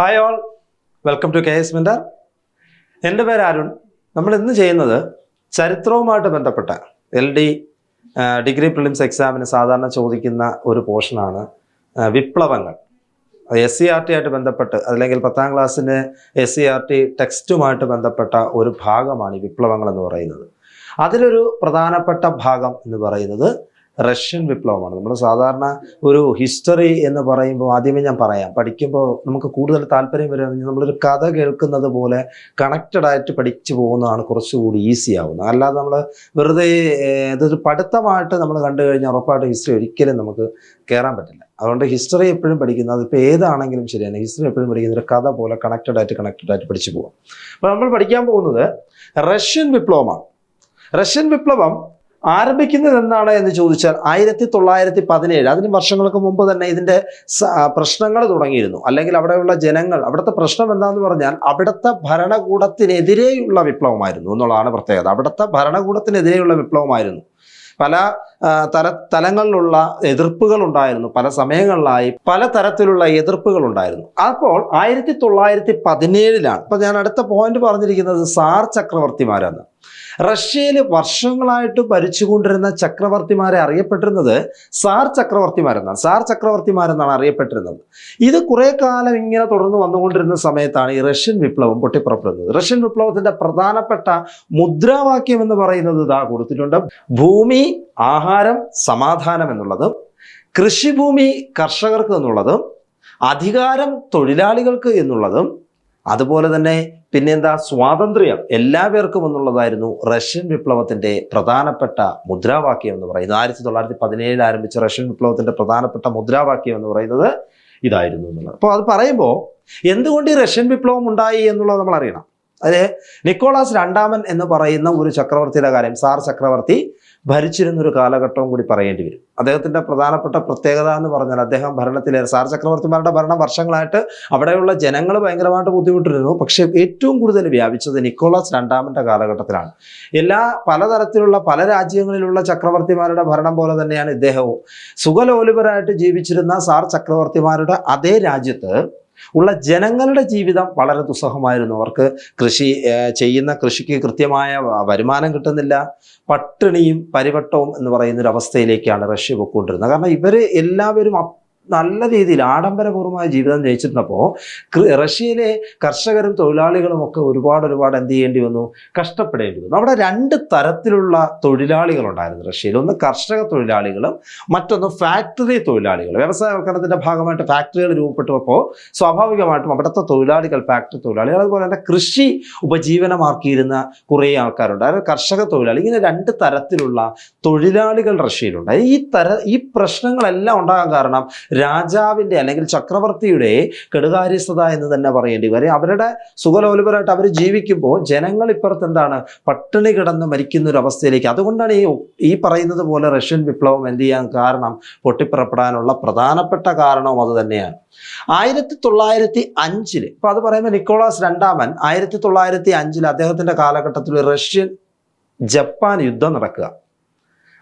Hi all welcome to K S mentor എന്റെ പേര് അരുൺ. നമ്മൾ ഇന്ന് ചെയ്യുന്നത് ചരിത്രവുമായിട്ട് ബന്ധപ്പെട്ട എൽ ഡി ഡിഗ്രി പ്രിലിംസ് എക്സാമിന് സാധാരണ ചോദിക്കുന്ന ഒരു പോർഷനാണ് വിപ്ലവങ്ങൾ. എസ് സി ആർ ടി ആയിട്ട് ബന്ധപ്പെട്ട് അല്ലെങ്കിൽ പത്താം ക്ലാസ്സിന്റെ എസ് സി ആർ ടി ടെക്സ്റ്റുമായിട്ട് ബന്ധപ്പെട്ട ഒരു ഭാഗമാണ് ഈ വിപ്ലവങ്ങൾ എന്ന് പറയുന്നത്. അതിലൊരു പ്രധാനപ്പെട്ട ഭാഗം എന്ന് പറയുന്നത് റഷ്യൻ വിപ്ലവമാണ്. നമ്മൾ സാധാരണ ഒരു ഹിസ്റ്ററി എന്ന് പറയുമ്പോൾ ആദ്യമേ ഞാൻ പറയാം. പഠിക്കുമ്പോൾ നമുക്ക് കൂടുതൽ താല്പര്യം വരികയാണെങ്കിൽ നമ്മളൊരു കഥ കേൾക്കുന്നത് പോലെ കണക്റ്റഡ് ആയിട്ട് പഠിച്ചു പോകുന്നതാണ് കുറച്ചുകൂടി ഈസി ആവുന്നത്. അല്ലാതെ നമ്മൾ വെറുതെ ഇതൊരു പഠിത്തമായിട്ട് നമ്മൾ കണ്ടു കഴിഞ്ഞാൽ ഉറപ്പായിട്ട് ഹിസ്റ്ററി ഒരിക്കലും നമുക്ക് കയറാൻ പറ്റില്ല. അതുകൊണ്ട് ഹിസ്റ്ററി എപ്പോഴും പഠിക്കുന്നത് അതിപ്പോൾ ഏതാണെങ്കിലും ശരിയാണ്. ഹിസ്റ്ററി എപ്പോഴും പഠിക്കുന്ന ഒരു കഥ പോലെ കണക്റ്റഡ് ആയിട്ട് കണക്റ്റഡ് ആയിട്ട് പഠിച്ചു പോകാം അപ്പോൾ നമ്മൾ പഠിക്കാൻ പോകുന്നത് റഷ്യൻ വിപ്ലവമാണ്. റഷ്യൻ വിപ്ലവം ആരംഭിക്കുന്നത് എന്നാണ് എന്ന് ചോദിച്ചാൽ ആയിരത്തി തൊള്ളായിരത്തി പതിനേഴ് അതിന് വർഷങ്ങൾക്ക് മുമ്പ് തന്നെ ഇതിന്റെ പ്രശ്നങ്ങൾ തുടങ്ങിയിരുന്നു. അല്ലെങ്കിൽ അവിടെയുള്ള ജനങ്ങൾ അവിടുത്തെ പ്രശ്നം എന്താണെന്ന് പറഞ്ഞാൽ അവിടുത്തെ ഭരണകൂടത്തിനെതിരെയുള്ള വിപ്ലവമായിരുന്നു എന്നുള്ളതാണ് പ്രത്യേകത. അവിടുത്തെ ഭരണകൂടത്തിനെതിരെയുള്ള വിപ്ലവമായിരുന്നു. പല തല തലങ്ങളിലുള്ള എതിർപ്പുകൾ ഉണ്ടായിരുന്നു പല സമയങ്ങളിലായി പല തരത്തിലുള്ള എതിർപ്പുകൾ ഉണ്ടായിരുന്നു അപ്പോൾ ആയിരത്തി തൊള്ളായിരത്തി പതിനേഴിലാണ് ഇപ്പൊ ഞാൻ അടുത്ത പോയിന്റ് പറഞ്ഞിരിക്കുന്നത് സാർ ചക്രവർത്തിമാരാണ്. റഷ്യയിൽ വർഷങ്ങളായിട്ട് ഭരിച്ചുകൊണ്ടിരുന്ന ചക്രവർത്തിമാരെ അറിയപ്പെട്ടിരുന്നത് സാർ ചക്രവർത്തിമാരെന്നാണ്. സാർ ചക്രവർത്തിമാരെന്നാണ് അറിയപ്പെട്ടിരുന്നത്. ഇത് കുറെ കാലം ഇങ്ങനെ തുടർന്ന് വന്നുകൊണ്ടിരുന്ന സമയത്താണ് ഈ റഷ്യൻ വിപ്ലവം പൊട്ടിപ്പുറപ്പെടുന്നത്. റഷ്യൻ വിപ്ലവത്തിന്റെ പ്രധാനപ്പെട്ട മുദ്രാവാക്യം എന്ന് പറയുന്നത് ഇതാ കൊടുത്തിട്ടുണ്ട്. ഭൂമി ആഹാരം സമാധാനം എന്നുള്ളതും കൃഷിഭൂമി കർഷകർക്ക് എന്നുള്ളതും അധികാരം തൊഴിലാളികൾക്ക് എന്നുള്ളതും അതുപോലെ തന്നെ പിന്നെന്താ സ്വാതന്ത്ര്യം എല്ലാവർക്കും എന്നുള്ളതായിരുന്നു റഷ്യൻ വിപ്ലവത്തിന്റെ പ്രധാനപ്പെട്ട മുദ്രാവാക്യം എന്ന് പറയുന്നത്. ആയിരത്തി തൊള്ളായിരത്തി പതിനേഴിൽ ആരംഭിച്ച റഷ്യൻ വിപ്ലവത്തിന്റെ പ്രധാനപ്പെട്ട മുദ്രാവാക്യം എന്ന് പറയുന്നത് ഇതായിരുന്നു എന്നുള്ളത്. അപ്പോൾ അത് പറയുമ്പോൾ എന്തുകൊണ്ട് ഈ റഷ്യൻ വിപ്ലവം ഉണ്ടായി എന്നുള്ളത് നമ്മൾ അറിയണം. അതെ നിക്കോളാസ് രണ്ടാമൻ എന്ന് പറയുന്ന ഒരു ചക്രവർത്തിയുടെ കാര്യം സാർ ചക്രവർത്തി ഭരിച്ചിരുന്ന ഒരു കാലഘട്ടവും കൂടി പറയേണ്ടി വരും. അദ്ദേഹത്തിന്റെ പ്രധാനപ്പെട്ട പ്രത്യേകത എന്ന് പറഞ്ഞാൽ അദ്ദേഹം ഭരണത്തിലെ സാർ ചക്രവർത്തിമാരുടെ ഭരണം വർഷങ്ങളായിട്ട് അവിടെയുള്ള ജനങ്ങൾ ഭയങ്കരമായിട്ട് ബുദ്ധിമുട്ടിരുന്നു. പക്ഷേ ഏറ്റവും കൂടുതൽ വ്യാപിച്ചത് നിക്കോളാസ് രണ്ടാമന്റെ കാലഘട്ടത്തിലാണ്. എല്ലാ പലതരത്തിലുള്ള പല രാജ്യങ്ങളിലുള്ള ചക്രവർത്തിമാരുടെ ഭരണം പോലെ തന്നെയാണ് ഇദ്ദേഹവും. സുഖലോലുപരായിട്ട് ജീവിച്ചിരുന്ന സാർ ചക്രവർത്തിമാരുടെ അതേ രാജ്യത്ത് ഉള്ള ജനങ്ങളുടെ ജീവിതം വളരെ ദുസ്സഹമായിരുന്നു. അവർക്ക് കൃഷി ചെയ്യുന്ന കൃഷിക്ക് കൃത്യമായ വരുമാനം കിട്ടുന്നില്ല. പട്ടിണിയും പരിവട്ടവും എന്ന് പറയുന്ന ഒരു അവസ്ഥയിലേക്കാണ് റഷ്യ പൊക്കൊണ്ടിരുന്നത് കാരണം ഇവർ എല്ലാവരും നല്ല രീതിയിൽ ആഡംബരപൂർവമായ ജീവിതം ജയിച്ചിരുന്നപ്പോൾ റഷ്യയിലെ കർഷകരും തൊഴിലാളികളും ഒക്കെ ഒരുപാട് ഒരുപാട് എന്ത് ചെയ്യേണ്ടി വന്നു? കഷ്ടപ്പെടേണ്ടി വന്നു. അവിടെ രണ്ട് തരത്തിലുള്ള തൊഴിലാളികളുണ്ടായിരുന്നു റഷ്യയിൽ. ഒന്ന് കർഷക തൊഴിലാളികളും മറ്റൊന്ന് ഫാക്ടറി തൊഴിലാളികൾ വ്യവസായവൽക്കരണത്തിന്റെ ഭാഗമായിട്ട് ഫാക്ടറികൾ രൂപപ്പെട്ടപ്പോൾ സ്വാഭാവികമായിട്ടും അവിടുത്തെ തൊഴിലാളികൾ ഫാക്ടറി തൊഴിലാളികൾ അതുപോലെ തന്നെ കൃഷി ഉപജീവനമാക്കിയിരുന്ന കുറേ ആൾക്കാരുണ്ട്. അതായത് കർഷക തൊഴിലാളി ഇങ്ങനെ രണ്ട് തരത്തിലുള്ള തൊഴിലാളികൾ റഷ്യയിലുണ്ട്. ഈ തര ഈ പ്രശ്നങ്ങളെല്ലാം ഉണ്ടാകാൻ കാരണം രാജാവിന്റെ അല്ലെങ്കിൽ ചക്രവർത്തിയുടെ കെടുകാര്യസ്ഥത എന്ന് തന്നെ പറയേണ്ടി വരും അവരുടെ സുഖലോലുപരായിട്ട് അവർ ജീവിക്കുമ്പോൾ ജനങ്ങൾ ഇപ്പുറത്ത് എന്താണ്? പട്ടിണി കിടന്ന് മരിക്കുന്ന ഒരു അവസ്ഥയിലേക്ക് അതുകൊണ്ടാണ് ഈ ഈ പറയുന്നത് പോലെ റഷ്യൻ വിപ്ലവം എന്ത് ചെയ്യാൻ കാരണം? പൊട്ടിപ്പുറപ്പെടാനുള്ള പ്രധാനപ്പെട്ട കാരണവും അത് തന്നെയാണ്. ആയിരത്തി തൊള്ളായിരത്തി അഞ്ചിൽ ഇപ്പൊ അത് പറയുമ്പോൾ നിക്കോളാസ് രണ്ടാമൻ ആയിരത്തി തൊള്ളായിരത്തി അഞ്ചിൽ അദ്ദേഹത്തിന്റെ കാലഘട്ടത്തിൽ റഷ്യൻ ജപ്പാൻ യുദ്ധം നടക്കുക.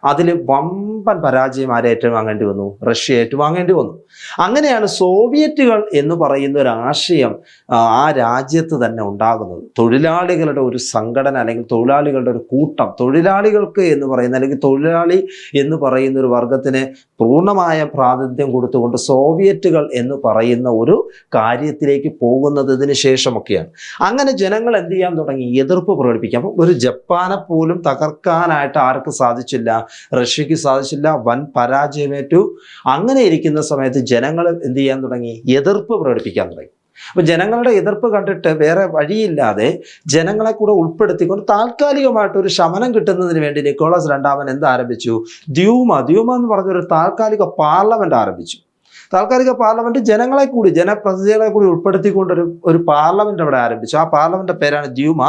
അതിൽ വമ്പൻ പരാജയം ആരെ ഏറ്റുവാങ്ങേണ്ടി വന്നു? റഷ്യ ഏറ്റുവാങ്ങേണ്ടി വന്നു. അങ്ങനെയാണ് സോവിയറ്റുകൾ എന്ന് പറയുന്ന ഒരു ആശയം ആ, രാജ്യത്ത് തന്നെ ഉണ്ടാകുന്നത്. തൊഴിലാളികളുടെ ഒരു സംഘടന അല്ലെങ്കിൽ തൊഴിലാളികളുടെ ഒരു കൂട്ടം തൊഴിലാളികൾക്ക് എന്ന് പറയുന്ന അല്ലെങ്കിൽ തൊഴിലാളി എന്ന് പറയുന്ന ഒരു വർഗത്തിന് പൂർണമായ പ്രാതിനിധ്യം കൊടുത്തുകൊണ്ട് സോവിയറ്റുകൾ എന്ന് പറയുന്ന ഒരു കാര്യത്തിലേക്ക് പോകുന്നതിന് ശേഷമൊക്കെയാണ്. അങ്ങനെ ജനങ്ങൾ എന്ത് ചെയ്യാൻ തുടങ്ങി? എതിർപ്പ് പ്രകടിപ്പിക്കാം. അപ്പം ഒരു ജപ്പാനെ പോലും തകർക്കാനായിട്ട് ആർക്ക് സാധിച്ചില്ല? റഷ്യക്ക് സാധിച്ചില്ല വൻ പരാജയമേറ്റു. അങ്ങനെ ഇരിക്കുന്ന സമയത്ത് ജനങ്ങൾ എന്ത് ചെയ്യാൻ തുടങ്ങി? എതിർപ്പ് പ്രകടിപ്പിക്കാൻ തുടങ്ങി. അപ്പൊ ജനങ്ങളുടെ എതിർപ്പ് കണ്ടിട്ട് വേറെ വഴിയില്ലാതെ ജനങ്ങളെ കൂടെ ഉൾപ്പെടുത്തിക്കൊണ്ട് താൽക്കാലികമായിട്ട് ഒരു ശമനം കിട്ടുന്നതിന് വേണ്ടി നിക്കോളാസ് രണ്ടാമൻ എന്ത് ആരംഭിച്ചു? ദ്യൂമ. ദ്യൂമ എന്ന് പറഞ്ഞൊരു താൽക്കാലിക പാർലമെന്റ് ആരംഭിച്ചു. താൽക്കാലിക പാർലമെന്റ് ജനങ്ങളെ കൂടി ജനപ്രതിനിധികളെ കൂടി ഉൾപ്പെടുത്തിക്കൊണ്ട് ഒരു ഒരു പാർലമെന്റ് അവിടെ ആരംഭിച്ചു. ആ പാർലമെന്റ് പേരാണ് ദ്യൂമ.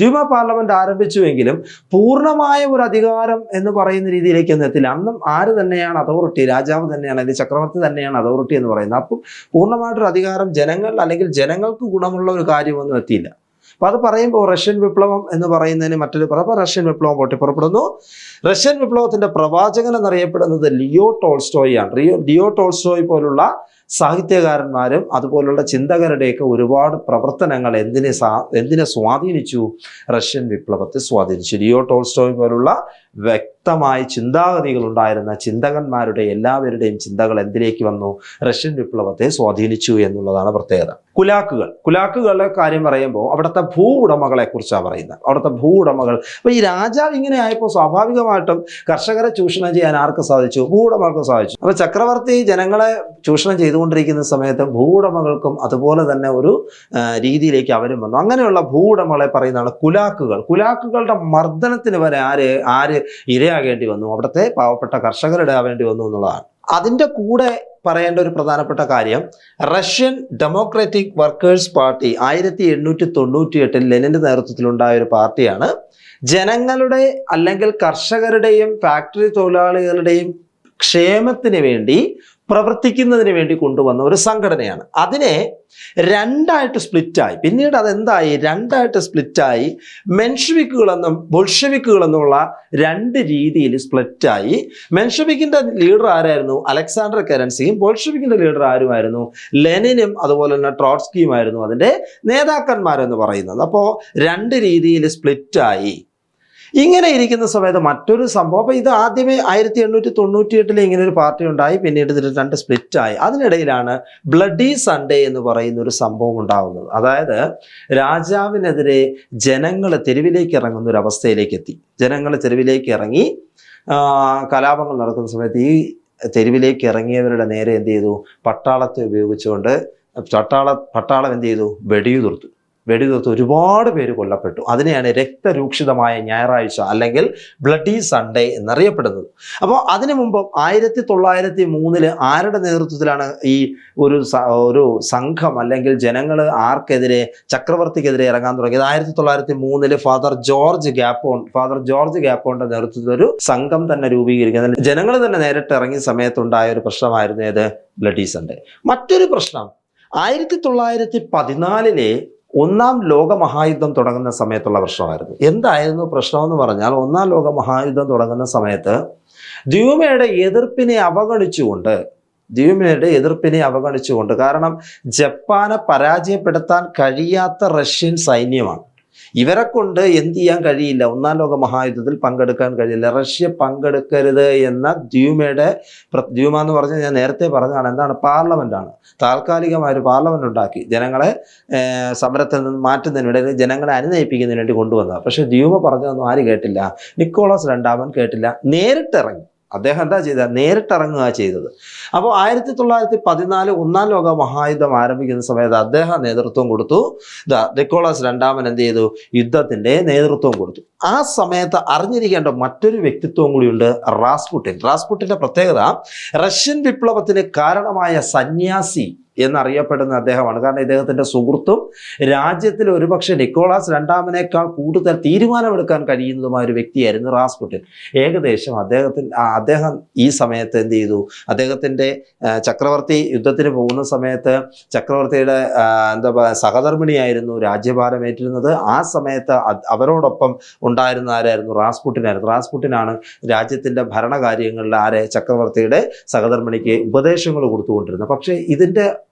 ദ്യൂമ പാർലമെന്റ് ആരംഭിച്ചുവെങ്കിലും പൂർണമായ ഒരു അധികാരം എന്ന് പറയുന്ന രീതിയിലേക്ക് ഒന്നും എത്തില്ല. അന്നും ആര് തന്നെയാണ് അതോറിറ്റി? രാജാവ് തന്നെയാണ് അല്ലെങ്കിൽ ചക്രവർത്തി തന്നെയാണ് അതോറിറ്റി എന്ന് പറയുന്നത്. അപ്പം പൂർണമായിട്ടൊരു അധികാരം ജനങ്ങൾ അല്ലെങ്കിൽ ജനങ്ങൾക്ക് ഗുണമുള്ള ഒരു കാര്യമൊന്നും എത്തിയില്ല. അപ്പോൾ അത് പറയുമ്പോൾ റഷ്യൻ വിപ്ലവം എന്ന് പറയുന്നതിന് മറ്റൊരു പറ റഷ്യൻ വിപ്ലവം പൊട്ടിപ്പുറപ്പെടുന്നു റഷ്യൻ വിപ്ലവത്തിന്റെ പ്രവാചകൻ എന്നറിയപ്പെടുന്നത് ലിയോ ടോൾസ്റ്റോയി ആണ്. റിയോ ലിയോ ടോൾസ്റ്റോയി പോലുള്ള സാഹിത്യകാരന്മാരും അതുപോലുള്ള ചിന്തകരുടെയൊക്കെ ഒരുപാട് പ്രവർത്തനങ്ങൾ എന്തിനെ സാ എന്തിനെ സ്വാധീനിച്ചു? റഷ്യൻ വിപ്ലവത്തെ സ്വാധീനിച്ചു. ലിയോ ടോൾസ്റ്റോയി പോലുള്ള വ്യക്തമായ ചിന്താഗതികൾ ഉണ്ടായിരുന്ന ചിന്തകന്മാരുടെ എല്ലാവരുടെയും ചിന്തകൾ എന്തിലേക്ക് വന്നു? റഷ്യൻ വിപ്ലവത്തെ സ്വാധീനിച്ചു എന്നുള്ളതാണ് പ്രത്യേകത. കുലാക്കുകൾ. കുലാക്കുകളുടെ കാര്യം പറയുമ്പോൾ അവിടുത്തെ ഭൂ ഉടമകളെ കുറിച്ചാണ് പറയുന്നത്. അവിടുത്തെ ഭൂ ഉടമകൾ. അപ്പോൾ ഈ രാജാവ് ഇങ്ങനെ ആയപ്പോൾ സ്വാഭാവികമായിട്ടും കർഷകരെ ചൂഷണം ചെയ്യാൻ ആർക്ക് സാധിച്ചു? ഭൂ ഉടമകൾക്ക് സാധിച്ചു. അപ്പോൾ ചക്രവർത്തി ജനങ്ങളെ ചൂഷണം ചെയ്തുകൊണ്ടിരിക്കുന്ന സമയത്ത് ഭൂ ഉടമകൾക്കും അതുപോലെ തന്നെ ഒരു രീതിയിലേക്ക് അവരും വന്നു. അങ്ങനെയുള്ള ഭൂ ഉടമകളെ പറയുന്നതാണ് കുലാക്കുകൾ. കുലാക്കുകളുടെ മർദ്ദനത്തിന് വരെ ആര് ആര് ഇരയാകേണ്ടി വന്നു. അവിടുത്തെ പാവപ്പെട്ട കർഷകരുടെ ആവേണ്ടി വന്നു എന്നുള്ളതാണ്. അതിന്റെ കൂടെ പറയേണ്ട ഒരു പ്രധാനപ്പെട്ട കാര്യം റഷ്യൻ ഡെമോക്രാറ്റിക് വർക്കേഴ്സ് പാർട്ടി ആയിരത്തി എണ്ണൂറ്റി തൊണ്ണൂറ്റി എട്ടിൽ ലെനിന്റെ നേതൃത്വത്തിലുണ്ടായ ഒരു പാർട്ടിയാണ്. ജനങ്ങളുടെ അല്ലെങ്കിൽ കർഷകരുടെയും ഫാക്ടറി തൊഴിലാളികളുടെയും ക്ഷേമത്തിന് വേണ്ടി പ്രവർത്തിക്കുന്നതിന് വേണ്ടി കൊണ്ടുവന്ന ഒരു സംഘടനയാണ്. അതിനെ രണ്ടായിട്ട് സ്പ്ലിറ്റായി. പിന്നീട് അതെന്തായി? രണ്ടായിട്ട് സ്പ്ലിറ്റായി. മെൻഷവിക്കുകളെന്നും ബൊൾഷവിക്കുകളെന്നുള്ള രണ്ട് രീതിയിൽ സ്പ്ലിറ്റായി. മെൻഷവിക്കിന്റെ ലീഡർ ആരായിരുന്നു? അലക്സാണ്ടർ കരൻസിയും ബോൾഷവിക്കിന്റെ ലീഡർ ആരുമായിരുന്നു? ലെനിനും അതുപോലെ തന്നെ ട്രോട്സ്കിയുമായിരുന്നു അതിന്റെ നേതാക്കന്മാരെന്ന് പറയുന്നത്. അപ്പോൾ രണ്ട് രീതിയിൽ സ്പ്ലിറ്റായി. ഇങ്ങനെ ഇരിക്കുന്ന സമയത്ത് മറ്റൊരു സംഭവം. അപ്പോൾ ഇത് ആദ്യമേ ആയിരത്തി എണ്ണൂറ്റി തൊണ്ണൂറ്റി എട്ടിൽ ഇങ്ങനെ ഒരു പാർട്ടി ഉണ്ടായി പിന്നീട് ഇതിൽ രണ്ട് സ്പ്ലിറ്റായി അതിനിടയിലാണ് ബ്ലഡി സൺഡേ എന്ന് പറയുന്ന ഒരു സംഭവം ഉണ്ടാകുന്നത് അതായത് രാജാവിനെതിരെ ജനങ്ങൾ തെരുവിലേക്ക് ഇറങ്ങുന്ന ഒരു അവസ്ഥയിലേക്ക് എത്തി. ജനങ്ങൾ തെരുവിലേക്ക് ഇറങ്ങി കലാപങ്ങൾ നടക്കുന്ന സമയത്ത് ഈ തെരുവിലേക്ക് ഇറങ്ങിയവരുടെ നേരെ എന്ത് ചെയ്തു? പട്ടാളത്തെ ഉപയോഗിച്ചുകൊണ്ട് പട്ടാള പട്ടാളം എന്ത് ചെയ്തു? വെടിയുതിർത്തു. വെടിയുതിർത്ത് ഒരുപാട് പേര് കൊല്ലപ്പെട്ടു. അതിനെയാണ് രക്തരൂക്ഷിതമായ ഞായറാഴ്ച അല്ലെങ്കിൽ ബ്ലഡി സൺഡേ എന്നറിയപ്പെടുന്നത്. അപ്പോൾ അതിനു മുമ്പ് ആയിരത്തി തൊള്ളായിരത്തി മൂന്നിൽ ആരുടെ നേതൃത്വത്തിലാണ് ഈ ഒരു ഒരു സംഘം അല്ലെങ്കിൽ ജനങ്ങൾ ആർക്കെതിരെ ചക്രവർത്തിക്കെതിരെ ഇറങ്ങാൻ തുടങ്ങിയത്? ആയിരത്തി തൊള്ളായിരത്തി മൂന്നിൽ father George Gapon father George ഗ്യാപ്പോണിന്റെ നേതൃത്വത്തിൽ ഒരു സംഘം തന്നെ രൂപീകരിക്കുന്നത് ജനങ്ങൾ തന്നെ നേരിട്ട് ഇറങ്ങിയ സമയത്തുണ്ടായ ഒരു പ്രശ്നമായിരുന്നു ഏത്? Bloody Sunday. മറ്റൊരു പ്രശ്നം ആയിരത്തി തൊള്ളായിരത്തി പതിനാലിലെ ഒന്നാം ലോക മഹായുദ്ധം തുടങ്ങുന്ന സമയത്തുള്ള പ്രശ്നമായിരുന്നു. എന്തായിരുന്നു പ്രശ്നമെന്ന് പറഞ്ഞാൽ ഒന്നാം ലോക മഹായുദ്ധം തുടങ്ങുന്ന സമയത്ത് ദ്യൂമയുടെ എതിർപ്പിനെ അവഗണിച്ചുകൊണ്ട് ദ്യൂമയുടെ എതിർപ്പിനെ അവഗണിച്ചുകൊണ്ട് കാരണം ജപ്പാനെ പരാജയപ്പെടുത്താൻ കഴിയാത്ത റഷ്യൻ സൈന്യമാണ്. ഇവരെ കൊണ്ട് എന്ത് ചെയ്യാൻ കഴിയില്ല. ഒന്നാം ലോക മഹായുദ്ധത്തിൽ പങ്കെടുക്കാൻ കഴിയില്ല. റഷ്യ പങ്കെടുക്കരുത് എന്ന ദ്യൂമയുടെ ദ്യൂമ എന്ന് പറഞ്ഞാൽ ഞാൻ നേരത്തെ പറഞ്ഞതാണ്. എന്താണ്? പാർലമെന്റാണ് താൽക്കാലികമായ ഒരു പാർലമെന്റ് ഉണ്ടാക്കി. ജനങ്ങളെ സമരത്തിൽ നിന്ന് മാറ്റുന്നതിന് വേണ്ടി ജനങ്ങളെ അനുനയിപ്പിക്കുന്നതിന് വേണ്ടി കൊണ്ടുവന്നത് പക്ഷെ ദ്യൂമ പറഞ്ഞതൊന്നും ആര് കേട്ടില്ല. നിക്കോളാസ് രണ്ടാമൻ കേട്ടില്ല. നേരിട്ടിറങ്ങി. അദ്ദേഹം എന്താ ചെയ്തത് നേരിട്ടിറങ്ങുക ചെയ്തത്. അപ്പോൾ ആയിരത്തി തൊള്ളായിരത്തി പതിനാല് ഒന്നാം ലോക മഹായുദ്ധം ആരംഭിക്കുന്ന സമയത്ത് അദ്ദേഹം നേതൃത്വം കൊടുത്തു. ഇതാ നിക്കോളാസ് രണ്ടാമൻ എന്ത് ചെയ്തു? യുദ്ധത്തിന്റെ നേതൃത്വം കൊടുത്തു. ആ സമയത്ത് അറിഞ്ഞിരിക്കേണ്ട മറ്റൊരു വ്യക്തിത്വം കൂടിയുണ്ട് റാസ്പുട്ടിൻ. റാസ്പുട്ടിന്റെ പ്രത്യേകത റഷ്യൻ വിപ്ലവത്തിന് കാരണമായ സന്യാസി എന്നറിയപ്പെടുന്ന അദ്ദേഹമാണ്. കാരണം ഇദ്ദേഹത്തിന്റെ സുഹൃത്തും രാജ്യത്തിൽ ഒരുപക്ഷെ നിക്കോളാസ് രണ്ടാമനേക്കാൾ കൂടുതൽ തീരുമാനമെടുക്കാൻ കഴിയുന്നതുമായ ഒരു വ്യക്തിയായിരുന്നു റാസ്പുട്ടിൻ. ഏകദേശം അദ്ദേഹത്തിന് അദ്ദേഹം ഈ സമയത്ത് എന്ത് ചെയ്തു? അദ്ദേഹത്തിന്റെ ആ, ചക്രവർത്തി യുദ്ധത്തിന് പോകുന്ന സമയത്ത് ചക്രവർത്തിയുടെ എന്താ സഹധർമ്മിണിയായിരുന്നു രാജ്യഭാരം ഏറ്റിരുന്നത് ആ സമയത്ത് അവരോടൊപ്പം ഉണ്ടായിരുന്ന ആരായിരുന്നു? റാസ്പുട്ടിനായിരുന്നു. റാസ്പുട്ടിനാണ് രാജ്യത്തിന്റെ ഭരണകാര്യങ്ങളിൽ ആരെ ചക്രവർത്തിയുടെ സഹധർമ്മിണിക്ക് ഉപദേശങ്ങൾ കൊടുത്തുകൊണ്ടിരുന്നത്. പക്ഷേ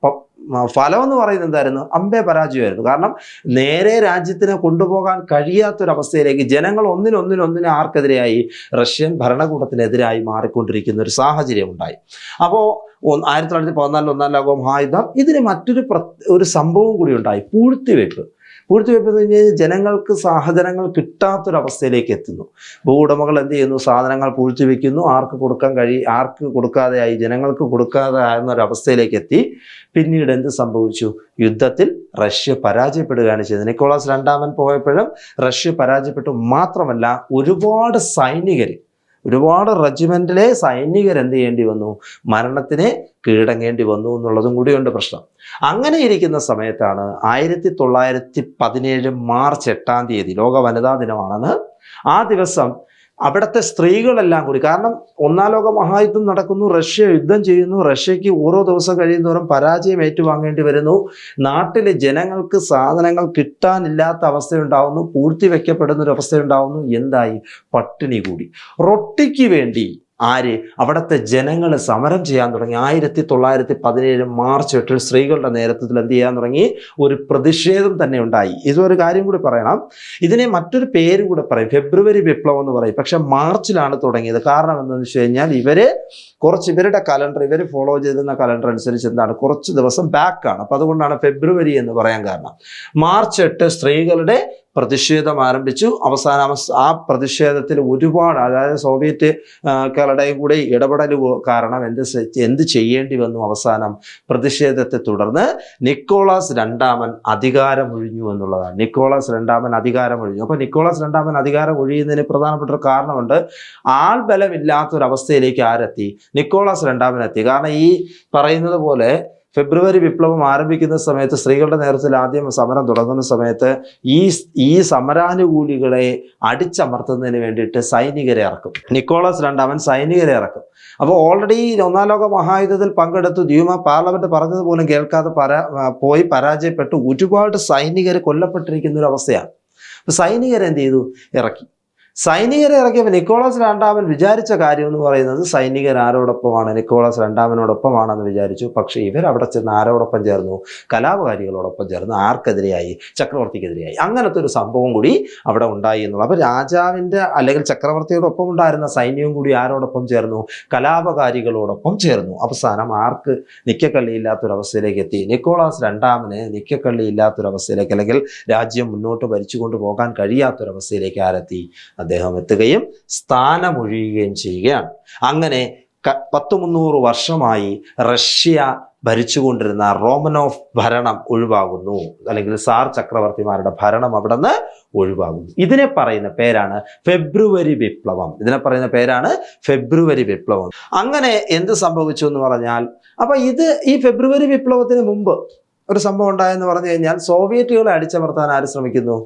മ- ഫലം എന്ന് പറയുന്നത് എന്തായിരുന്നു? അമ്പേ പരാജയമായിരുന്നു. കാരണം നേരെ രാജ്യത്തിനെ കൊണ്ടുപോകാൻ കഴിയാത്തൊരവസ്ഥയിലേക്ക് ജനങ്ങൾ ഒന്നിനൊന്നിനൊന്നിനെ ആർക്കെതിരെയായി റഷ്യൻ ഭരണകൂടത്തിനെതിരായി മാറിക്കൊണ്ടിരിക്കുന്ന ഒരു സാഹചര്യം ഉണ്ടായി. അപ്പോൾ ആയിരത്തി തൊള്ളായിരത്തി പതിനാലിൽ ഒന്നാം ലോകം മഹായുദ്ധം ഇതിന് മറ്റൊരു ഒരു സംഭവം കൂടി ഉണ്ടായി. പൂഴ്ത്തിവെപ്പ് പൂഴ്ത്തിവെപ്പ് എന്ന് കഴിഞ്ഞാൽ ജനങ്ങൾക്ക് സാധനങ്ങൾ കിട്ടാത്തൊരവസ്ഥയിലേക്ക് എത്തുന്നു. ഭൂവുടമകൾ എന്ത് ചെയ്യുന്നു? സാധനങ്ങൾ പൂഴ്ത്തിവെക്കുന്നു ആർക്ക് കൊടുക്കാൻ കഴി ആർക്ക് കൊടുക്കാതെ ആയി? ജനങ്ങൾക്ക് കൊടുക്കാതെ ആകുന്ന ഒരു അവസ്ഥയിലേക്ക് എത്തി. പിന്നീട് എന്ത് സംഭവിച്ചു? യുദ്ധത്തിൽ റഷ്യ പരാജയപ്പെടുകയാണ് ചെയ്തത്. നിക്കോളാസ് രണ്ടാമൻ പോയപ്പോഴും റഷ്യ പരാജയപ്പെട്ടു മാത്രമല്ല ഒരുപാട് സൈനികർ ഒരുപാട് റെജിമെന്റിലെ സൈനികർ എന്ത് ചെയ്യേണ്ടി വന്നു? മരണത്തിന് കീഴടങ്ങേണ്ടി വന്നു എന്നുള്ളതും കൂടിയുണ്ട് പ്രശ്നം. അങ്ങനെ ഇരിക്കുന്ന സമയത്താണ് ആയിരത്തി തൊള്ളായിരത്തി പതിനേഴ് മാർച്ച് എട്ടാം തീയതി ലോക വനിതാ ദിനമാണെന്ന് ആ ദിവസം അവിടുത്തെ സ്ത്രീകളെല്ലാം കൂടി കാരണം ഒന്നാം ലോക മഹായുദ്ധം നടക്കുന്നു റഷ്യ യുദ്ധം ചെയ്യുന്നു റഷ്യക്ക് ഓരോ ദിവസം കഴിയുന്നവരും പരാജയം ഏറ്റുവാങ്ങേണ്ടി വരുന്നു. നാട്ടിലെ ജനങ്ങൾക്ക് സാധനങ്ങൾ കിട്ടാനില്ലാത്ത അവസ്ഥയുണ്ടാവുന്നു പൂർത്തി വെക്കപ്പെടുന്ന ഒരു അവസ്ഥയുണ്ടാവുന്നു എന്തായി? പട്ടിണി കൂടി. റൊട്ടിക്ക് വേണ്ടി ആര്? അവിടുത്തെ ജനങ്ങൾ സമരം ചെയ്യാൻ തുടങ്ങി. ആയിരത്തി തൊള്ളായിരത്തി പതിനേഴ് മാർച്ച് എട്ടിൽ സ്ത്രീകളുടെ നേതൃത്വത്തിൽ എന്ത് ചെയ്യാൻ തുടങ്ങി? ഒരു പ്രതിഷേധം തന്നെ ഉണ്ടായി. ഇതൊരു കാര്യം കൂടി പറയണം. ഇതിനെ മറ്റൊരു പേര് കൂടെ പറയും. ഫെബ്രുവരി വിപ്ലവം എന്ന് പറയും. പക്ഷെ മാർച്ചിലാണ് തുടങ്ങിയത്. കാരണം എന്താണെന്ന് വെച്ച് കഴിഞ്ഞാൽ ഇവർ കുറച്ച് ഇവരുടെ കലണ്ടർ ഇവർ ഫോളോ ചെയ്തിരുന്ന കലണ്ടർ അനുസരിച്ച് എന്താണ്? കുറച്ച് ദിവസം ബാക്കാണ് അപ്പം അതുകൊണ്ടാണ് ഫെബ്രുവരി എന്ന് പറയാൻ കാരണം. മാർച്ച് എട്ട് സ്ത്രീകളുടെ പ്രതിഷേധം ആരംഭിച്ചു. അവസാനം ആ പ്രതിഷേധത്തിൽ ഒരുപാട് അതായത് സോവിയറ്റ് ആ, കളുടെയും കൂടെ ഇടപെടൽ കാരണം എന്ത് എന്ത് ചെയ്യേണ്ടി വന്നു അവസാനം പ്രതിഷേധത്തെ തുടർന്ന് നിക്കോളാസ് രണ്ടാമൻ അധികാരം ഒഴിഞ്ഞു എന്നുള്ളതാണ്. നിക്കോളാസ് രണ്ടാമൻ അധികാരം ഒഴിഞ്ഞു അപ്പോൾ നിക്കോളാസ് രണ്ടാമൻ അധികാരം ഒഴിയുന്നതിന് പ്രധാനപ്പെട്ട ഒരു കാരണമുണ്ട്. ആൾ ബലമില്ലാത്തൊരവസ്ഥയിലേക്ക് ആരെത്തി? നിക്കോളാസ് രണ്ടാമൻ എത്തി കാരണം ഈ പറയുന്നത് പോലെ ഫെബ്രുവരി വിപ്ലവം ആരംഭിക്കുന്ന സമയത്ത് സ്ത്രീകളുടെ നേതൃത്വത്തിൽ ആദ്യം സമരം തുടങ്ങുന്ന സമയത്ത് ഈ ഈ സമരാനുകൂലികളെ അടിച്ചമർത്തുന്നതിന് വേണ്ടിയിട്ട് സൈനികരെ ഇറക്കും. നിക്കോളസ് രണ്ടാമൻ സൈനികരെ ഇറക്കും. അപ്പോൾ ഓൾറെഡി ഒന്നാം ലോക മഹായുദ്ധത്തിൽ പങ്കെടുത്തു. ദ്യൂമ പാർലമെന്റ് പറഞ്ഞത് പോലും കേൾക്കാതെ പരാ പോയി പരാജയപ്പെട്ടു. ഒരുപാട് സൈനികർ കൊല്ലപ്പെട്ടിരിക്കുന്ന ഒരു അവസ്ഥയാണ്. സൈനികരെന്ത് ചെയ്തു? ഇറക്കി. സൈനികരെ ഇറക്കിയപ്പോൾ നിക്കോളാസ് രണ്ടാമൻ വിചാരിച്ച കാര്യം എന്ന് പറയുന്നത് സൈനികർ ആരോടൊപ്പമാണ് നിക്കോളാസ് രണ്ടാമനോടൊപ്പമാണെന്ന് വിചാരിച്ചു. പക്ഷേ ഇവർ അവിടെ ചെന്ന് ആരോടൊപ്പം ചേർന്നു? കലാപകാരികളോടൊപ്പം ചേർന്ന്. ആർക്കെതിരെയായി? ചക്രവർത്തിക്കെതിരെയായി. അങ്ങനത്തെ ഒരു സംഭവം കൂടി അവിടെ ഉണ്ടായി എന്നുള്ളത് അപ്പോൾ രാജാവിന്റെ അല്ലെങ്കിൽ ചക്രവർത്തിയോടൊപ്പം ഉണ്ടായിരുന്ന സൈന്യവും കൂടി ആരോടൊപ്പം ചേർന്നു? കലാപകാരികളോടൊപ്പം ചേർന്നു. അവസാനം ആർക്ക് നിക്കക്കള്ളിയില്ലാത്തൊരവസ്ഥയിലേക്ക് എത്തി? നിക്കോളാസ് രണ്ടാമന് നിക്കക്കള്ളിയില്ലാത്തൊരവസ്ഥയിലേക്ക് അല്ലെങ്കിൽ രാജ്യം മുന്നോട്ട് ഭരിച്ചുകൊണ്ട് പോകാൻ കഴിയാത്തൊരവസ്ഥയിലേക്ക് ആരെത്തി? അദ്ദേഹം എത്തുകയും സ്ഥാനമൊഴിയുകയും ചെയ്യുകയാണ്. അങ്ങനെ പത്ത് മുന്നൂറ് വർഷമായി റഷ്യ ഭരിച്ചുകൊണ്ടിരുന്ന റോമനോഫ് ഭരണം ഒഴിവാകുന്നു. അല്ലെങ്കിൽ സാർ ചക്രവർത്തിമാരുടെ ഭരണം അവിടെ നിന്ന് ഒഴിവാകുന്നു. ഇതിനെ പറയുന്ന പേരാണ് ഫെബ്രുവരി വിപ്ലവം. ഇതിനെ പറയുന്ന പേരാണ് ഫെബ്രുവരി വിപ്ലവം. അങ്ങനെ എന്ത് സംഭവിച്ചു എന്ന് പറഞ്ഞാൽ അപ്പൊ ഇത് ഈ ഫെബ്രുവരി വിപ്ലവത്തിന് മുമ്പ് ഒരു സംഭവം ഉണ്ടായെന്ന് പറഞ്ഞു കഴിഞ്ഞാൽ സോവിയറ്റുകളെ അടിച്ചമർത്താൻ ആര് ശ്രമിക്കുന്നു?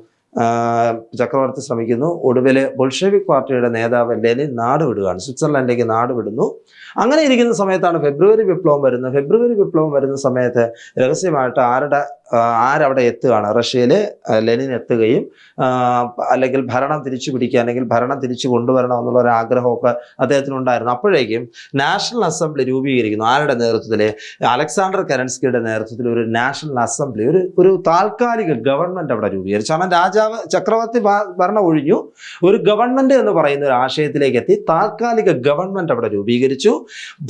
ചക്രവർത്തി ശ്രമിക്കുന്നു. ഒടുവിൽ ബൊൾഷെവിക് പാർട്ടിയുടെ നേതാവ് ലെനിൻ നാട് വിടുകയാണ്. സ്വിറ്റ്സർലൻഡിലേക്ക് നാട് വിടുന്നു. അങ്ങനെ ഇരിക്കുന്ന സമയത്താണ് ഫെബ്രുവരി വിപ്ലവം വരുന്നത്. ഫെബ്രുവരി വിപ്ലവം വരുന്ന സമയത്ത് രഹസ്യമായിട്ട് ആരുടെ ആരവിടെ എത്തുകയാണ്? റഷ്യയിൽ ലെനിൻ എത്തുകയും അല്ലെങ്കിൽ ഭരണം തിരിച്ചു പിടിക്കുക അല്ലെങ്കിൽ ഭരണം തിരിച്ചു കൊണ്ടുവരണം എന്നുള്ള ഒരു ആഗ്രഹമൊക്കെ അദ്ദേഹത്തിനുണ്ടായിരുന്നു. അപ്പോഴേക്കും നാഷണൽ അസംബ്ലി രൂപീകരിക്കുന്നു. ആരുടെ നേതൃത്വത്തിൽ അലക്സാണ്ടർ കരൻസ്കിയുടെ നേതൃത്വത്തിൽ ഒരു നാഷണൽ അസംബ്ലി ഒരു ഒരു താൽക്കാലിക ഗവൺമെന്റ് അവിടെ രൂപീകരിച്ചു. കാരണം രാജാവ് ചക്രവർത്തി ഭരണം ഒഴിഞ്ഞു ഒരു ഗവൺമെന്റ് എന്ന് പറയുന്ന ഒരു ആശയത്തിലേക്ക് എത്തി താൽക്കാലിക ഗവൺമെന്റ് അവിടെ രൂപീകരിച്ചു.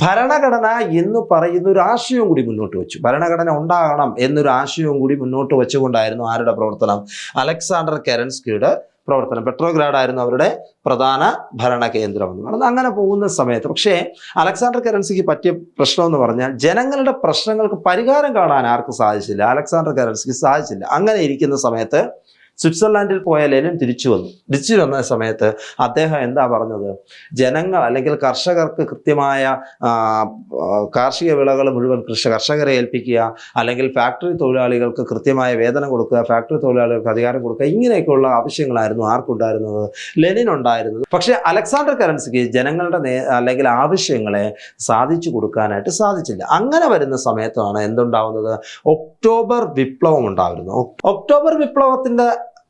ഭരണഘടന എന്ന് പറയുന്ന ഒരു ആശയവും കൂടി മുന്നോട്ട് വെച്ചു. ഭരണഘടന ഉണ്ടാകണം എന്നൊരു ആശയവും കൂടി മുന്നോട്ട് വെച്ചുകൊണ്ടായിരുന്നു ആരുടെ പ്രവർത്തനം? അലക്സാണ്ടർ കെരൻസ്കിയുടെ പ്രവർത്തനം. പെട്രോഗ്രാഡ് ആയിരുന്നു അവരുടെ പ്രധാന ഭരണ കേന്ദ്രം എന്ന് പറയുന്നത്. അങ്ങനെ പോകുന്ന സമയത്ത് പക്ഷേ അലക്സാണ്ടർ കരൻസിക്ക് പറ്റിയ പ്രശ്നം എന്ന് പറഞ്ഞാൽ ജനങ്ങളുടെ പ്രശ്നങ്ങൾക്ക് പരിഹാരം കാണാൻ ആർക്കും സാധിച്ചില്ല. അലക്സാണ്ടർ കരൻസിക്ക് സാധിച്ചില്ല. അങ്ങനെ ഇരിക്കുന്ന സമയത്ത് സ്വിറ്റ്സർലാൻഡിൽ പോയ ലെനിൻ തിരിച്ചു വന്നു. തിരിച്ചു വന്ന സമയത്ത് അദ്ദേഹം എന്താ പറഞ്ഞത്? ജനങ്ങൾ അല്ലെങ്കിൽ കർഷകർക്ക് കൃത്യമായ കാർഷിക വിളകൾ മുഴുവൻ കൃഷി കർഷകരെ ഏൽപ്പിക്കുക അല്ലെങ്കിൽ ഫാക്ടറി തൊഴിലാളികൾക്ക് കൃത്യമായ വേതനം കൊടുക്കുക ഫാക്ടറി തൊഴിലാളികൾക്ക് അധികാരം കൊടുക്കുക ഇങ്ങനെയൊക്കെയുള്ള ആവശ്യങ്ങളായിരുന്നു ആർക്കുണ്ടായിരുന്നത്? ലെനിൻ ഉണ്ടായിരുന്നത്. പക്ഷേ അലക്സാണ്ടർ കരൻസിക്ക് ജനങ്ങളുടെ നേ അല്ലെങ്കിൽ ആവശ്യങ്ങളെ സാധിച്ചു കൊടുക്കാനായിട്ട് സാധിച്ചില്ല. അങ്ങനെ വരുന്ന സമയത്താണ് എന്തുണ്ടാവുന്നത്? ഒക്ടോബർ വിപ്ലവം ഉണ്ടാവുന്നത് ഒക്ടോബർ വിപ്ലവത്തിന്റെ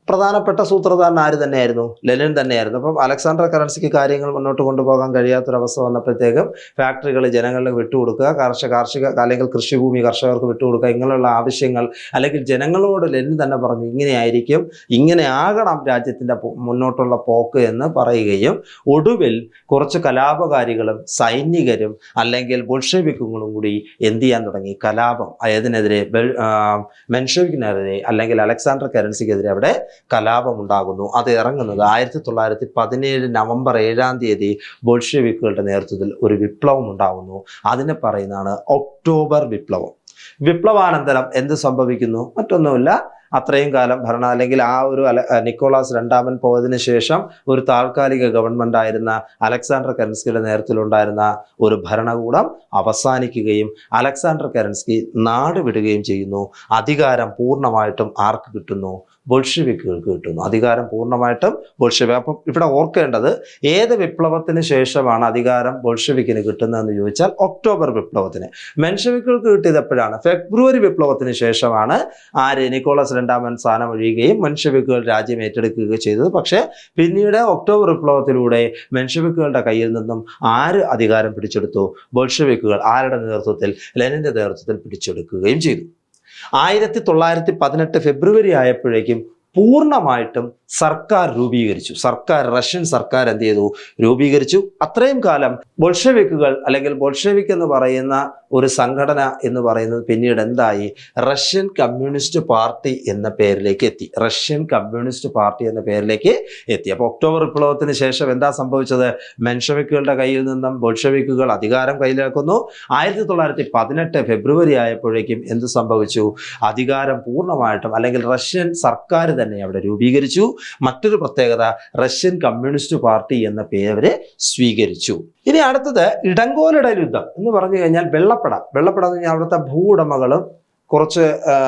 പ്രധാനപ്പെട്ട സൂത്രധാരൻ ആര് തന്നെയായിരുന്നു? ലെനിൻ തന്നെയായിരുന്നു. അപ്പം അലക്സാണ്ടർ കറൻസിക്ക് കാര്യങ്ങൾ മുന്നോട്ട് കൊണ്ടുപോകാൻ കഴിയാത്തൊരവസ്ഥ വന്നപ്പോഴത്തേക്കും ഫാക്ടറികൾ ജനങ്ങളിലേക്ക് വിട്ടുകൊടുക്കുക കാർഷിക കാർഷിക അല്ലെങ്കിൽ കൃഷിഭൂമി കർഷകർക്ക് വിട്ടുകൊടുക്കുക ഇങ്ങനെയുള്ള ആവശ്യങ്ങൾ അല്ലെങ്കിൽ ജനങ്ങളോട് ലെനിൻ തന്നെ പറഞ്ഞു ഇങ്ങനെയായിരിക്കും ഇങ്ങനെ ആകണം രാജ്യത്തിന്റെ മുന്നോട്ടുള്ള പോക്ക് എന്ന് പറയുകയും ഒടുവിൽ കുറച്ച് കലാപകാരികളും സൈനികരും അല്ലെങ്കിൽ ബുൾഷേവിക്കുകളും കൂടി എന്ത് ചെയ്യാൻ തുടങ്ങി? കലാപം. അതിനെതിരെ മെൻഷവിക്കിനെതിരെ അല്ലെങ്കിൽ അലക്സാണ്ടർ കറൻസിക്കെതിരെ അവിടെ കലാപം ഉണ്ടാകുന്നു അത് ഇറങ്ങുന്നത് ആയിരത്തി തൊള്ളായിരത്തി പതിനേഴ് നവംബർ ഏഴാം തീയതി ബോൾഷെവിക്കുകളുടെ നേതൃത്വത്തിൽ ഒരു വിപ്ലവം ഉണ്ടാകുന്നു. അതിനെ പറയുന്നതാണ് ഒക്ടോബർ വിപ്ലവം. വിപ്ലവാനന്തരം എന്ത് സംഭവിക്കുന്നു? മറ്റൊന്നുമില്ല. അത്രയും കാലം ഭരണ അല്ലെങ്കിൽ ആ ഒരു നിക്കോളാസ് രണ്ടാമൻ പോയതിനു ശേഷം ഒരു താൽക്കാലിക ഗവൺമെന്റ് ആയിരുന്ന അലക്സാണ്ടർ കരൻസ്കിയുടെ നേതൃത്വത്തിലുണ്ടായിരുന്ന ഒരു ഭരണകൂടം അവസാനിക്കുകയും അലക്സാണ്ടർ കരൻസ്കി നാട് വിടുകയും ചെയ്യുന്നു. അധികാരം പൂർണമായിട്ടും ആർക്ക് കിട്ടുന്നു? ബോൾഷെവിക്കുകൾക്ക് കിട്ടുന്നു. അധികാരം പൂർണമായിട്ടും ബൊൾഷിവി അപ്പം ഇവിടെ ഓർക്കേണ്ടത് ഏത് വിപ്ലവത്തിന് ശേഷമാണ് അധികാരം ബൊൾഷിവിക്കിന് കിട്ടുന്നതെന്ന് ചോദിച്ചാൽ ഒക്ടോബർ വിപ്ലവത്തിന്. മെൻഷവിക്കുകൾക്ക് കിട്ടിയത് എപ്പോഴാണ്? ഫെബ്രുവരി വിപ്ലവത്തിന് ശേഷമാണ് ആര് നിക്കോളസ് രണ്ടാമൻ സ്ഥാനം ഒഴിയുകയും മെൻഷവിക്കുകൾ രാജ്യം ഏറ്റെടുക്കുകയും ചെയ്തത്. പക്ഷേ പിന്നീട് ഒക്ടോബർ വിപ്ലവത്തിലൂടെ മെൻഷവിക്കുകളുടെ കയ്യിൽ നിന്നും ആര് അധികാരം പിടിച്ചെടുത്തു? ബൊൾഷവിക്കുകൾ ആരുടെ നേതൃത്വത്തിൽ? ലെനിന്റെ നേതൃത്വത്തിൽ പിടിച്ചെടുക്കുകയും ചെയ്തു. ആയിരത്തി തൊള്ളായിരത്തി പതിനെട്ട് ഫെബ്രുവരി ആയപ്പോഴേക്കും പൂർണമായിട്ടും സർക്കാർ രൂപീകരിച്ചു. സർക്കാർ റഷ്യൻ സർക്കാർ എന്ത് ചെയ്തു? രൂപീകരിച്ചു. അത്രയും കാലം ബൊൾഷെവിക്കുകൾ അല്ലെങ്കിൽ ബോൾഷെവിക് എന്ന് പറയുന്ന ഒരു സംഘടന എന്ന് പറയുന്നത് പിന്നീട് എന്തായി? റഷ്യൻ കമ്മ്യൂണിസ്റ്റ് പാർട്ടി എന്ന പേരിലേക്ക് എത്തി. റഷ്യൻ കമ്മ്യൂണിസ്റ്റ് പാർട്ടി എന്ന പേരിലേക്ക് എത്തി. അപ്പോൾ ഒക്ടോബർ വിപ്ലവത്തിന് ശേഷം എന്താ സംഭവിച്ചത്? മെൻഷവിക്കുകളുടെ കയ്യിൽ നിന്നും ബോൾഷവിക്കുകൾ അധികാരം കയ്യിലാക്കുന്നു ആയിരത്തി തൊള്ളായിരത്തി പതിനെട്ട് ഫെബ്രുവരി ആയപ്പോഴേക്കും എന്ത് സംഭവിച്ചു? അധികാരം പൂർണമായിട്ടും അല്ലെങ്കിൽ റഷ്യൻ സർക്കാർ തന്നെ അവിടെ രൂപീകരിച്ചു. മറ്റൊരു പ്രത്യേകത റഷ്യൻ കമ്മ്യൂണിസ്റ്റ് പാർട്ടി എന്ന പേര് സ്വീകരിച്ചു. ഇനി അടുത്തത് ഇടങ്കോലിട യുദ്ധം എന്ന് പറഞ്ഞു കഴിഞ്ഞാൽ വെള്ളപ്പട. വെള്ളപ്പട എന്ന് പറഞ്ഞാൽ അവിടുത്തെ ഭൂവുടമകളും കുറച്ച്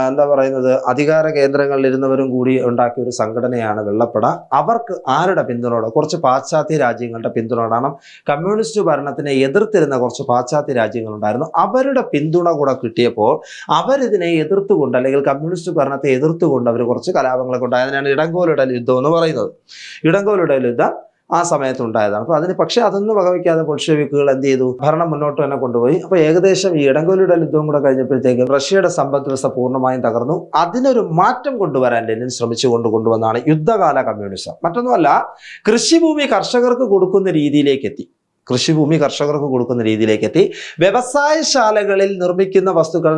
എന്താ പറയുന്നത് അധികാര കേന്ദ്രങ്ങളിൽ ഇരുന്നവരും കൂടി ഉണ്ടാക്കിയ ഒരു സംഘടനയാണ് വെള്ളപ്പട. അവർക്ക് ആരുടെ പിന്തുണയോടെ? കുറച്ച് പാശ്ചാത്യ രാജ്യങ്ങളുടെ പിന്തുണയോടാണ് കമ്മ്യൂണിസ്റ്റ് ഭരണത്തിനെ എതിർത്തിരുന്ന കുറച്ച് പാശ്ചാത്യ രാജ്യങ്ങളുണ്ടായിരുന്നു. അവരുടെ പിന്തുണ കൂടെ കിട്ടിയപ്പോൾ അവരിതിനെ എതിർത്തുകൊണ്ട് അല്ലെങ്കിൽ കമ്മ്യൂണിസ്റ്റ് ഭരണത്തെ എതിർത്തുകൊണ്ട് അവർ കുറച്ച് കലാപങ്ങളൊക്കെ ഉണ്ടായതിനാണ് ഇടങ്കോലിടൽ യുദ്ധം എന്ന് പറയുന്നത്. ഇടങ്കോലിടൽ യുദ്ധം ആ സമയത്തുണ്ടായതാണ്. അപ്പോൾ അതിന് പക്ഷേ അതൊന്നും വകവയ്ക്കാതെ ബോൾഷെവിക്കുകൾ എന്ത് ചെയ്തു? ഭരണം മുന്നോട്ട് തന്നെ കൊണ്ടുപോയി. അപ്പോൾ ഏകദേശം ഈ ഇടങ്കോലിയുടെ യുദ്ധവും കൂടെ കഴിഞ്ഞപ്പോഴത്തേക്കും റഷ്യയുടെ സമ്പദ് വ്യവസ്ഥ പൂർണമായും തകർന്നു. അതിനൊരു മാറ്റം കൊണ്ടുവരാൻ ലെനിൻ ശ്രമിച്ചുകൊണ്ട് കൊണ്ടുവന്നാണ് യുദ്ധകാല കമ്മ്യൂണിസം. മറ്റൊന്നുമല്ല കൃഷിഭൂമി കർഷകർക്ക് കൊടുക്കുന്ന രീതിയിലേക്ക് എത്തി. കൃഷിഭൂമി കർഷകർക്ക് കൊടുക്കുന്ന രീതിയിലേക്ക് എത്തി വ്യവസായശാലകളിൽ നിർമ്മിക്കുന്ന വസ്തുക്കൾ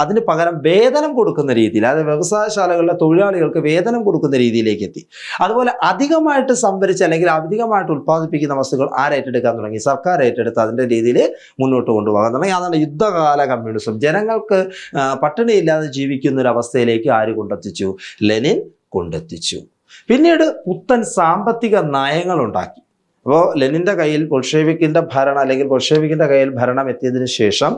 അതിന് പകരം വേതനം കൊടുക്കുന്ന രീതിയിൽ അതായത് വ്യവസായശാലകളിലെ തൊഴിലാളികൾക്ക് വേതനം കൊടുക്കുന്ന രീതിയിലേക്ക് എത്തി അതുപോലെ അധികമായിട്ട് സംഭരിച്ച് അല്ലെങ്കിൽ അധികമായിട്ട് ഉത്പാദിപ്പിക്കുന്ന വസ്തുക്കൾ ആരേറ്റെടുക്കാൻ തുടങ്ങി? സർക്കാർ ഏറ്റെടുത്ത് അതിന്റെ രീതിയിൽ മുന്നോട്ട് കൊണ്ടുപോകാൻ തുടങ്ങി. അതാണ് യുദ്ധകാല കമ്മ്യൂണിസം. ജനങ്ങൾക്ക് പട്ടിണിയില്ലാതെ ജീവിക്കുന്ന ഒരു അവസ്ഥയിലേക്ക് ആര് കൊണ്ടെത്തിച്ചു? ലെനിൻ കൊണ്ടെത്തിച്ചു. പിന്നീട് പുത്തൻ സാമ്പത്തിക നയങ്ങൾ ഉണ്ടാക്കി. അപ്പോൾ ലെനിന്റെ കയ്യിൽ ബൊൾഷേവിക്കിന്റെ ഭരണം അല്ലെങ്കിൽ ബൊൾഷേവിക്കിന്റെ കയ്യിൽ ഭരണം എത്തിയതിനു ശേഷം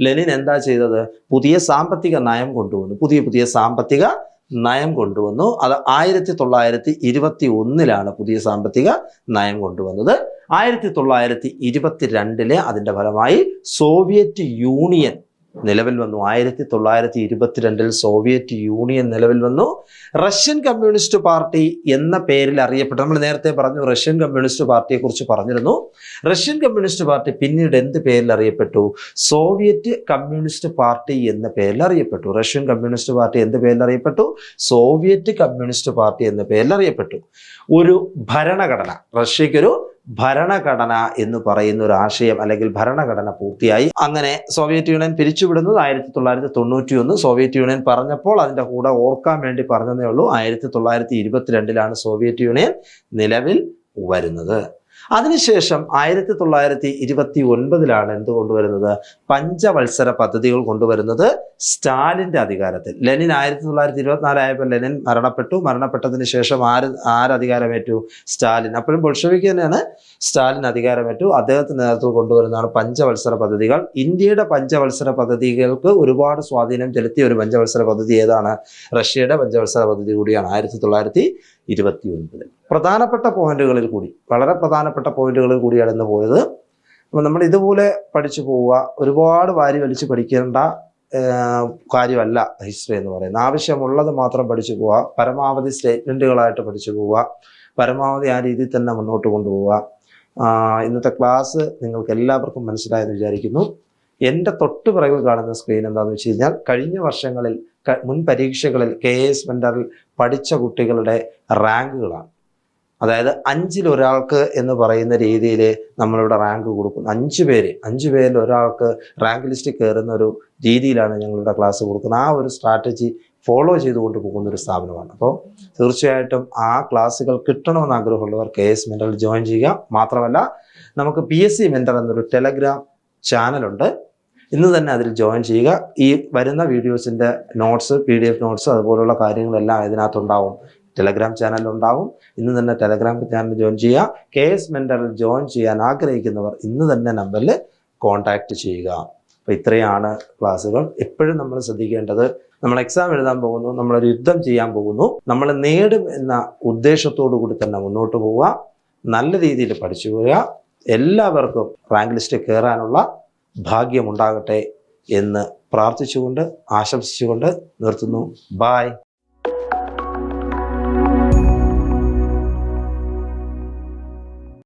ലെനിൻ എന്താ ചെയ്തത്? പുതിയ സാമ്പത്തിക നയം കൊണ്ടുവന്നു. പുതിയ പുതിയ സാമ്പത്തിക നയം കൊണ്ടുവന്നു. അത് ആയിരത്തി തൊള്ളായിരത്തി ഇരുപത്തി ഒന്നിലാണ് പുതിയ സാമ്പത്തിക നയം കൊണ്ടുവന്നത്. ആയിരത്തി തൊള്ളായിരത്തി ഇരുപത്തി രണ്ടിലെ അതിന്റെ ഫലമായി സോവിയറ്റ് യൂണിയൻ നിലവിൽ വന്നു. ആയിരത്തി തൊള്ളായിരത്തി ഇരുപത്തിരണ്ടിൽ സോവിയറ്റ് യൂണിയൻ നിലവിൽ വന്നു. റഷ്യൻ കമ്മ്യൂണിസ്റ്റ് പാർട്ടി എന്ന പേരിൽ അറിയപ്പെട്ടു. നമ്മൾ നേരത്തെ പറഞ്ഞു റഷ്യൻ കമ്മ്യൂണിസ്റ്റ് പാർട്ടിയെ കുറിച്ച് പറഞ്ഞിരുന്നു. റഷ്യൻ കമ്മ്യൂണിസ്റ്റ് പാർട്ടി പിന്നീട് എന്ത് പേരിൽ അറിയപ്പെട്ടു? സോവിയറ്റ് കമ്മ്യൂണിസ്റ്റ് പാർട്ടി എന്ന പേരിൽ അറിയപ്പെട്ടു. റഷ്യൻ കമ്മ്യൂണിസ്റ്റ് പാർട്ടി എന്ത് പേരിൽ അറിയപ്പെട്ടു? സോവിയറ്റ് കമ്മ്യൂണിസ്റ്റ് പാർട്ടി എന്ന പേരിൽ അറിയപ്പെട്ടു. ഒരു ഭരണഘടന. റഷ്യക്കൊരു ഭരണഘടന എന്ന് പറയുന്ന ഒരു ആശയം അല്ലെങ്കിൽ ഭരണഘടന പൂർത്തിയായി. അങ്ങനെ സോവിയറ്റ് യൂണിയൻ പിരിച്ചുവിടുന്നത് ആയിരത്തി തൊള്ളായിരത്തി തൊണ്ണൂറ്റി ഒന്ന് സോവിയറ്റ് യൂണിയൻ പറഞ്ഞപ്പോൾ അതിന്റെ കൂടെ ഓർക്കാൻ വേണ്ടി പറഞ്ഞതേ ഉള്ളൂ. ആയിരത്തി തൊള്ളായിരത്തി ഇരുപത്തിരണ്ടിലാണ് സോവിയറ്റ് യൂണിയൻ നിലവിൽ വരുന്നത്. അതിനുശേഷം ആയിരത്തി തൊള്ളായിരത്തി ഇരുപത്തി ഒൻപതിലാണ് എന്ത് കൊണ്ടുവരുന്നത്? പഞ്ചവത്സര പദ്ധതികൾ കൊണ്ടുവരുന്നത് സ്റ്റാലിന്റെ അധികാരത്തിൽ. ലെനിൻ ആയിരത്തി തൊള്ളായിരത്തി ഇരുപത്തിനാലായപ്പോൾ ലെനിൻ മരണപ്പെട്ടു. മരണപ്പെട്ടതിന് ശേഷം ആര് ആര് അധികാരമേറ്റു സ്റ്റാലിൻ. അപ്പോഴും ബൊൾഷവിക്ക് തന്നെയാണ് സ്റ്റാലിൻ അധികാരമേറ്റു. അദ്ദേഹത്തിന്റെ നേതൃത്വം കൊണ്ടുവരുന്നതാണ് പഞ്ചവത്സര പദ്ധതികൾ. ഇന്ത്യയുടെ പഞ്ചവത്സര പദ്ധതികൾക്ക് ഒരുപാട് സ്വാധീനം ചെലുത്തിയ ഒരു പഞ്ചവത്സര പദ്ധതി ഏതാണ്? റഷ്യയുടെ പഞ്ചവത്സര പദ്ധതി കൂടിയാണ്. ആയിരത്തി തൊള്ളായിരത്തി ഇരുപത്തി ഒൻപതിൽ പ്രധാനപ്പെട്ട പോയിന്റുകളിൽ കൂടി വളരെ പ്രധാനപ്പെട്ട പോയിന്റുകളിൽ കൂടി ഇന്ന് പോയത് അപ്പം നമ്മൾ ഇതുപോലെ പഠിച്ചു പോവുക ഒരുപാട് വാരി വലിച്ച് പഠിക്കേണ്ട കാര്യമല്ല ഹിസ്റ്ററി എന്ന് പറയുന്നത്. ആവശ്യമുള്ളത് മാത്രം പഠിച്ചു പോവുക പരമാവധി സ്റ്റേറ്റ്മെന്റുകളായിട്ട് പഠിച്ചു പോവുക പരമാവധി ആ രീതിയിൽ തന്നെ മുന്നോട്ട് കൊണ്ടുപോവുക. ഇന്നത്തെ ക്ലാസ് നിങ്ങൾക്ക് എല്ലാവർക്കും മനസ്സിലായെന്ന് വിചാരിക്കുന്നു. എന്റെ തൊട്ട് പിറകിൽ കാണുന്ന സ്ക്രീൻ എന്താണെന്ന് വെച്ച് കഴിഞ്ഞാൽ കഴിഞ്ഞ വർഷങ്ങളിൽ മുൻ പരീക്ഷകളിൽ കെ എസ് മെന്ററിൽ പഠിച്ച കുട്ടികളുടെ റാങ്കുകളാണ്. അതായത് അഞ്ചിൽ ഒരാൾക്ക് എന്ന് പറയുന്ന രീതിയിൽ നമ്മളിവിടെ റാങ്ക് കൊടുക്കുന്നു. അഞ്ച് പേര് അഞ്ച് പേരിൽ ഒരാൾക്ക് റാങ്ക് ലിസ്റ്റിൽ കയറുന്ന ഒരു രീതിയിലാണ് ഞങ്ങളിവിടെ ക്ലാസ് കൊടുക്കുന്നത്. ആ ഒരു സ്ട്രാറ്റജി ഫോളോ ചെയ്തുകൊണ്ട് പോകുന്ന ഒരു സ്ഥാപനമാണ്. അപ്പോൾ തീർച്ചയായിട്ടും ആ ക്ലാസ്സുകൾ കിട്ടണമെന്ന് ആഗ്രഹമുള്ളവർ കെ എസ് മെന്ററിൽ ജോയിൻ ചെയ്യുക. മാത്രമല്ല നമുക്ക് പി എസ് സി മെന്റർ എന്നൊരു ടെലഗ്രാം ചാനലുണ്ട്. ഇന്ന് തന്നെ അതിൽ ജോയിൻ ചെയ്യുക. ഈ വരുന്ന വീഡിയോസിന്റെ notes P D F notes അതുപോലുള്ള കാര്യങ്ങളെല്ലാം ഇതിനകത്തുണ്ടാവും. ടെലഗ്രാം ചാനലുണ്ടാവും ഇന്ന് തന്നെ ടെലഗ്രാം ചാനൽ ജോയിൻ ചെയ്യുക. കെ എസ് മെന്ററിൽ ജോയിൻ ചെയ്യാൻ ആഗ്രഹിക്കുന്നവർ ഇന്ന് തന്നെ നമ്പറിൽ കോൺടാക്റ്റ് ചെയ്യുക. അപ്പോൾ ഇത്രയാണ് ക്ലാസ്സുകൾ. എപ്പോഴും നമ്മൾ ശ്രദ്ധിക്കേണ്ടത് നമ്മൾ എക്സാം എഴുതാൻ പോകുന്നു നമ്മളൊരു യുദ്ധം ചെയ്യാൻ പോകുന്നു നമ്മൾ നേടും എന്ന ഉദ്ദേശത്തോടു കൂടി തന്നെ മുന്നോട്ട് പോവുക നല്ല രീതിയിൽ പഠിച്ചു പോവുക എല്ലാവർക്കും റാങ്ക് ലിസ്റ്റ് കയറാനുള്ള ഭാഗ്യമുണ്ടാകട്ടെ എന്ന് പ്രാർത്ഥിച്ചുകൊണ്ട് ആശംസിച്ചുകൊണ്ട് നിർത്തുന്നു. ബായ്